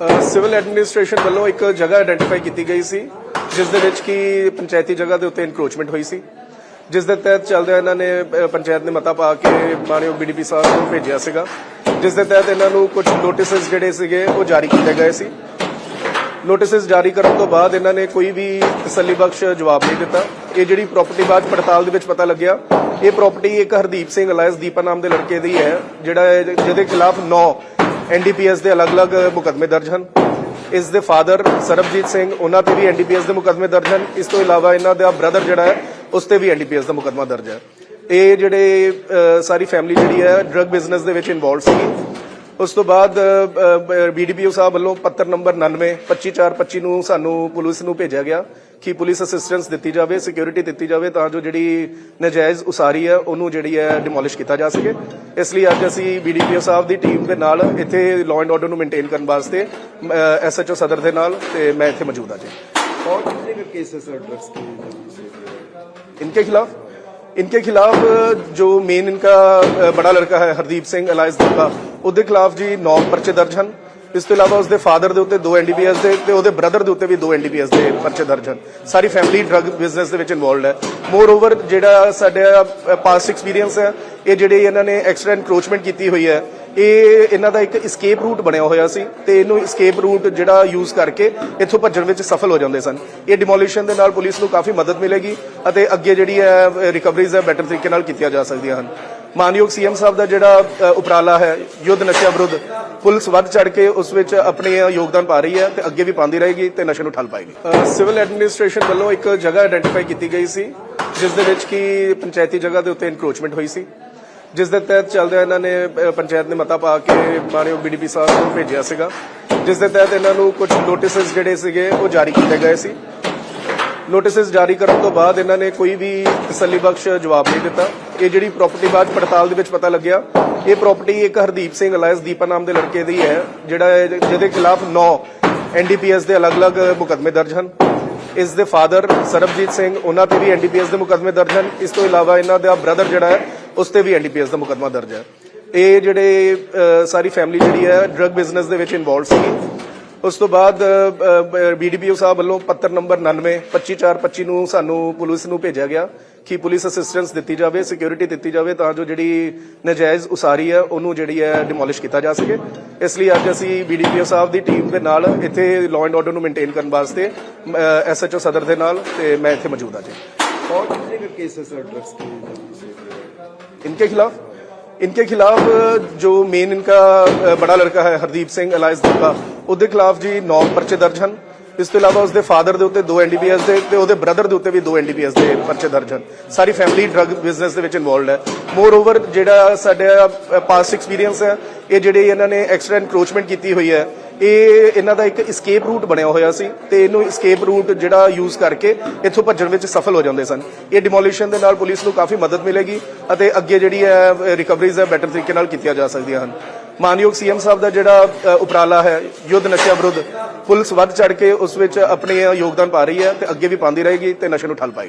Civil administration ਵੱਲੋਂ ਇੱਕ ਜਗ੍ਹਾ ਆਇਡੈਂਟੀਫਾਈ ਕੀਤੀ ਗਈ ਸੀ, ਜਿਸ ਦੇ ਵਿੱਚ ਕਿ ਪੰਚਾਇਤੀ ਜਗ੍ਹਾ ਦੇ ਉੱਤੇ ਇਨਕਰੋਚਮੈਂਟ ਹੋਈ ਸੀ, ਜਿਸ ਦੇ ਤਹਿਤ ਚੱਲਦਿਆਂ ਇਹਨਾਂ ਨੇ ਪੰਚਾਇਤ ਨੇ ਮਤਾ ਪਾ ਕੇ ਮਾਨਯੋਗ ਬੀਡੀਪੀ ਸਾਹਿਬ ਨੂੰ ਭੇਜਿਆ ਸੀਗਾ, ਜਿਸ ਦੇ ਤਹਿਤ ਇਹਨਾਂ ਨੂੰ ਕੁਝ ਨੋਟਿਸਸ ਜਿਹੜੇ ਸੀਗੇ, ਉਹ ਜਾਰੀ ਕੀਤੇ ਗਏ ਸੀ। ਨੋਟਿਸਸ ਜਾਰੀ ਕਰਨ ਤੋਂ ਬਾਅਦ ਇਹਨਾਂ ਨੇ ਕੋਈ ਵੀ ਤਸੱਲੀਬਖਸ਼ ਜਵਾਬ ਨਹੀਂ ਦਿੱਤਾ। ਇਹ ਜਿਹੜੀ ਪ੍ਰਾਪਰਟੀ ਬਾਅਦ ਪੜਤਾਲ ਦੇ ਵਿੱਚ ਪਤਾ ਲੱਗਿਆ, ਇਹ ਪ੍ਰਾਪਰਟੀ ਇੱਕ ਹਰਦੀਪ ਸਿੰਘ ਅਲਾਇਸ ਦੀਪਾ ਨਾਮ ਦੇ ਲੜਕੇ ਦੀ ਹੈ, ਜਿਹੜਾ ਜਿਹਦੇ ਖਿਲਾਫ 9 ਐਨਡੀਪੀਐਸ ਦੇ ਅਲੱਗ-ਅਲੱਗ ਮੁਕੱਦਮੇ ਦਰਜ ਹਨ। ਇਸ ਦੇ ਫਾਦਰ ਸਰਬਜੀਤ ਸਿੰਘ, ਉਹਨਾਂ ਤੇ ਵੀ ਐਨਡੀਪੀਐਸ ਦੇ ਮੁਕੱਦਮੇ ਦਰਜ ਹਨ। ਇਸ ਤੋਂ ਇਲਾਵਾ ਇਹਨਾਂ ਦਾ ਬ੍ਰਦਰ ਜਿਹੜਾ ਹੈ, ਉਸ ਤੇ ਵੀ ਐਨਡੀਪੀਐਸ ਦਾ ਮੁਕੱਦਮਾ ਦਰਜ ਹੈ। ਇਹ ਜਿਹੜੇ ਸਾਰੀ ਫੈਮਿਲੀ ਜਿਹੜੀ ਹੈ, ਡਰੱਗ ਬਿਜ਼ਨਸ ਦੇ ਵਿੱਚ ਇਨਵੋਲਵ ਸੀ ਉਸ ਤੋਂ ਬਾਅਦ ਬੀਡੀਪੀਓ ਸਾਹਿਬ ਵੱਲੋਂ ਪੱਤਰ ਨੰਬਰ 99 25425 ਨੂੰ ਸਾਨੂੰ ਪੁਲਿਸ ਨੂੰ ਭੇਜਿਆ ਗਿਆ ਕਿ ਪੁਲਿਸ ਅਸਿਸਟੈਂਸ ਦਿੱਤੀ ਜਾਵੇ ਸਿਕਿਉਰਿਟੀ ਦਿੱਤੀ ਜਾਵੇ ਤਾਂ ਜੋ ਜਿਹੜੀ ਨਜਾਇਜ਼ ਉਸਾਰੀ ਹੈ ਉਹਨੂੰ ਜਿਹੜੀ ਹੈ ਡਿਮੋਲਿਸ਼ ਕੀਤਾ ਜਾ ਸਕੇ ਇਸ ਲਈ ਅੱਜ ਅਸੀਂ ਬੀਡੀਪੀਓ ਸਾਹਿਬ ਦੀ ਟੀਮ ਦੇ ਨਾਲ ਇੱਥੇ ਲਾਅ ਐਂਡ ਆਰਡਰ ਨੂੰ ਮੇਨਟੇਨ ਕਰਨ ਵਾਸਤੇ ਐਸਐਚਓ ਸਦਰ ਦੇ ਨਾਲ ਤੇ ਮੈਂ ਇੱਥੇ ਮੌਜੂਦ ਹਾਂ ਜੀ और कितने का केसेस है ड्रग्स के इनके खिलाफ इनके खिलाफ जो मेन इनका अ, बड़ा लड़का है हरदीप सिंह ਅਲਾਇਸ ਦੀਪਾ ਉਹਦੇ ਖਿਲਾਫ ਜੀ 9 ਪਰਚੇ ਦਰਜ ਹਨ। ਇਸ ਤੋਂ ਇਲਾਵਾ ਉਸਦੇ ਫਾਦਰ ਦੇ ਉੱਤੇ 2 ਐਨਡੀਪੀਐਸ ਦੇ ਤੇ ਉਹਦੇ ਬ੍ਰਦਰ ਦੇ ਉੱਤੇ ਵੀ 2 ਐਨਡੀਪੀਐਸ ਦੇ ਪਰਚੇ ਦਰਜ ਹਨ। ਸਾਰੀ ਫੈਮਿਲੀ ਡਰੱਗ ਬਿਜ਼ਨਸ ਦੇ ਵਿੱਚ ਇਨਵੋਲਡ ਹੈ। ਮੋਰ ਓਵਰ ਜਿਹੜਾ ਸਾਡਾ ਪਾਸਟ ਐਕਸਪੀਰੀਅੰਸ ਹੈ, ਇਹ ਜਿਹੜੇ ਇਹਨਾਂ ਨੇ ਐਕਸਟਰਾ ਐਨਕਰੋਚਮੈਂਟ ਕੀਤੀ ਹੋਈ ਹੈ, ਇਹ ਇਹਨਾਂ ਦਾ ਇੱਕ escape ਰੂਟ ਬਣਿਆ ਹੋਇਆ ਸੀ ਤੇ ਇਹਨੂੰ escape ਰੂਟ ਜਿਹੜਾ ਯੂਜ਼ ਕਰਕੇ ਇੱਥੋਂ ਭੱਜਣ ਵਿੱਚ ਸਫਲ ਹੋ ਜਾਂਦੇ ਸਨ। ਇਹ ਡਿਮੋਲੀਸ਼ਨ ਦੇ ਨਾਲ ਪੁਲਿਸ ਨੂੰ ਕਾਫੀ ਮਦਦ ਮਿਲੇਗੀ ਅਤੇ ਅੱਗੇ ਜਿਹੜੀ ਹੈ ਰਿਕਵਰੀਜ਼ ਹੈ ਬੈਟਰ ਤਰੀਕੇ ਨਾਲ ਕੀਤੀਆਂ ਜਾ ਸਕਦੀਆਂ ਹਨ। ਮਾਨਯੋਗ ਸੀਐਮ ਸਾਹਿਬ ਦਾ ਜਿਹੜਾ ਅ, ਉਪਰਾਲਾ ਹੈ ਯੁੱਧ ਨਸ਼ਿਆਂ ਵਿਰੁੱਧ ਪੁਲਿਸ ਵੱਧ ਚੜ ਕੇ ਉਸ ਵਿੱਚ ਆਪਣੇ ਯੋਗਦਾਨ ਪਾ ਰਹੀ ਹੈ ਤੇ ਅੱਗੇ ਵੀ ਪਾਉਂਦੀ ਰਹੇਗੀ ਤੇ ਨਸ਼ੇ ਨੂੰ ਠੱਲ ਪਾਏਗੀ। ਅ, ਸਿਵਲ ਐਡਮਿਨਿਸਟ੍ਰੇਸ਼ਨ ਵੱਲੋਂ ਇੱਕ ਜਗ੍ਹਾ ਆਇਡੈਂਟੀਫਾਈ ਕੀਤੀ ਗਈ ਸੀ ਜਿਸ ਦੇ ਵਿੱਚ ਕਿ ਪੰਚਾਇਤੀ ਜਗ੍ਹਾ ਦੇ ਉੱਤੇ ਇਨਕਰੋਚਮੈਂਟ ਹੋਈ ਸੀ ਜਿਸ ਦੇ ਤਹਿਤ ਚੱਲਦਿਆਂ ਇਹਨਾਂ ਨੇ ਅ, ਪੰਚਾਇਤ ਨੇ ਮਤਾ ਪਾ ਕੇ ਮਾਨਯੋਗ ਬੀਡੀਪੀ ਸਾਹਿਬ ਨੂੰ ਭੇਜਿਆ ਸੀਗਾ ਜਿਸ ਦੇ ਤਹਿਤ ਇਹਨਾਂ ਨੂੰ ਕੁਝ ਨੋਟਿਸਸ ਜਿਹੜੇ ਸੀਗੇ ਉਹ ਜਾਰੀ ਕੀਤੇ ਗਏ ਸੀ। ਨੋਟਿਸਸ ਜਾਰੀ ਕਰਨ ਤੋਂ ਬਾਅਦ ਇਹਨਾਂ ਨੇ ਕੋਈ ਵੀ ਤਸੱਲੀਬਖਸ਼ ਜਵਾਬ ਨਹੀਂ ਦਿੱਤਾ। ਇਹ ਜਿਹੜੀ ਪ੍ਰਾਪਰਟੀ ਬਾਅਦ ਪੜਤਾਲ ਦੇ ਵਿੱਚ ਪਤਾ ਲੱਗਿਆ, ਇਹ ਪ੍ਰਾਪਰਟੀ ਇੱਕ ਹਰਦੀਪ ਸਿੰਘ ਅਲਾਇਸ ਦੀਪਾ ਨਾਮ ਦੇ ਲੜਕੇ ਦੀ ਹੈ, ਜਿਹੜਾ ਜਿਹਦੇ ਖਿਲਾਫ 9 ਐਨਡੀਪੀਐਸ ਦੇ ਅਲੱਗ-ਅਲੱਗ ਮੁਕੱਦਮੇ ਦਰਜ ਹਨ। ਇਸ ਦੇ ਫਾਦਰ ਸਰਬਜੀਤ ਸਿੰਘ, ਉਹਨਾਂ ਤੇ ਵੀ ਐਨਡੀਪੀਐਸ ਦੇ ਮੁਕੱਦਮੇ ਦਰਜ ਹਨ। ਇਸ ਤੋਂ ਇਲਾਵਾ ਇਹਨਾਂ ਦਾ ਬ੍ਰਦਰ ਜਿਹੜਾ ਹੈ, ਉਸ ਤੇ ਵੀ ਐਨਡੀਪੀਐਸ ਦਾ ਮੁਕੱਦਮਾ ਦਰਜ ਹੈ। ਇਹ ਜਿਹੜੇ ਸਾਰੀ ਫੈਮਿਲੀ ਜਿਹੜੀ ਹੈ ਡਰੱਗ ਬਿਜ਼ਨਸ ਦੇ ਵਿੱਚ ਇਨਵੋਲਵ ਸੀ ਉਸ ਤੋਂ ਬਾਅਦ ਬੀਡੀਪੀਓ ਸਾਹਿਬ ਵੱਲੋਂ ਪੱਤਰ ਨੰਬਰ 99 25425 ਨੂੰ ਸਾਨੂੰ ਪੁਲਿਸ ਨੂੰ ਭੇਜਿਆ ਗਿਆ ਕਿ ਪੁਲਿਸ ਅਸਿਸਟੈਂਸ ਦਿੱਤੀ ਜਾਵੇ ਸਿਕਿਉਰਿਟੀ ਦਿੱਤੀ ਜਾਵੇ ਤਾਂ ਜੋ ਜਿਹੜੀ ਨਜਾਇਜ਼ ਉਸਾਰੀ ਹੈ ਉਹਨੂੰ ਜਿਹੜੀ ਹੈ ਡਿਮੋਲਿਸ਼ ਕੀਤਾ ਜਾ ਸਕੇ। ਇਸ ਲਈ ਅੱਜ ਅਸੀਂ ਬੀਡੀਪੀਓ ਸਾਹਿਬ ਦੀ ਟੀਮ ਦੇ ਨਾਲ ਇੱਥੇ ਲਾਅ ਐਂਡ ਆਰਡਰ ਨੂੰ ਮੇਨਟੇਨ ਕਰਨ ਵਾਸਤੇ ਐਸਐਚਓ ਸਦਰ ਦੇ ਨਾਲ ਤੇ ਮੈਂ ਇੱਥੇ ਮੌਜੂਦ ਹਾਂ ਜੀ। ਬਹੁਤ ਕੇਸਸ ਐਡਰੈਸ ਕੀਤੇ ਇਨਕੇ ਖਿਲਾਫ? इनके खिलाफ इनके खिलाफ जो मेन इनका अ, बड़ा लड़का है हरदीप सिंह ਅਲਾਇਸ ਦੀਪਾ ਉਹਦੇ ਖਿਲਾਫ ਜੀ 9 ਪਰਚੇ ਦਰਜ ਹਨ ਇਸ ਤੋਂ ਇਲਾਵਾ ਉਸਦੇ ਫਾਦਰ ਦੇ ਉੱਤੇ 2 ਐਨਡੀਪੀਐਸ ਦੇ ਤੇ ਉਹਦੇ ਬ੍ਰਦਰ ਦੇ ਉੱਤੇ ਵੀ 2 ਐਨਡੀਪੀਐਸ ਦੇ ਪਰਚੇ ਦਰਜ ਹਨ ਸਾਰੀ ਫੈਮਿਲੀ ਡਰੱਗ ਬਿਜ਼ਨਸ ਦੇ ਵਿੱਚ ਇਨਵੋਲਡ ਹੈ ਮੋਰ ਓਵਰ ਜਿਹੜਾ ਸਾਡਾ ਪਾਸਟ ਐਕਸਪੀਰੀਅੰਸ ਹੈ ਇਹ ਜਿਹੜੇ ਇਹਨਾਂ ਨੇ ਐਕਸਟਰਾ ਐਨਕਰੋਚਮੈਂਟ ਕੀਤੀ ਹੋਈ ਹੈ ਇਹ ਇਹਨਾਂ ਦਾ ਇੱਕ ਇਸਕੇਪ ਰੂਟ ਬਣਿਆ ਹੋਇਆ ਸੀ ਤੇ ਇਹਨੂੰ ਇਸਕੇਪ ਰੂਟ ਜਿਹੜਾ ਯੂਜ਼ ਕਰਕੇ ਇੱਥੋਂ ਭੱਜਣ ਵਿੱਚ ਸਫਲ ਹੋ ਜਾਂਦੇ ਸਨ। ਇਹ ਡਿਮੋਲੀਸ਼ਨ ਦੇ ਨਾਲ ਪੁਲਿਸ ਨੂੰ ਕਾਫੀ ਮਦਦ ਮਿਲੇਗੀ ਅਤੇ ਅੱਗੇ ਜਿਹੜੀ ਹੈ ਰਿਕਵਰੀਜ਼ ਹੈ ਬੈਟਰ ਤਰੀਕੇ ਨਾਲ ਕੀਤੀਆਂ ਜਾ ਸਕਦੀਆਂ ਹਨ। ਮਾਨਯੋਗ ਸੀਐਮ ਸਾਹਿਬ ਦਾ ਜਿਹੜਾ ਉਪਰਾਲਾ ਹੈ ਯੁੱਧ ਨਸ਼ਿਆਂ ਵਿਰੁੱਧ, ਪੁਲਿਸ ਵੱਧ ਚੜ ਕੇ ਉਸ ਵਿੱਚ ਆਪਣੇ ਯੋਗਦਾਨ ਪਾ ਰਹੀ ਹੈ ਤੇ ਅੱਗੇ ਵੀ ਪਾਉਂਦੀ ਰਹੇਗੀ ਤੇ ਨਸ਼ੇ ਨੂੰ ਠੱਲ ਪਾਏਗੀ।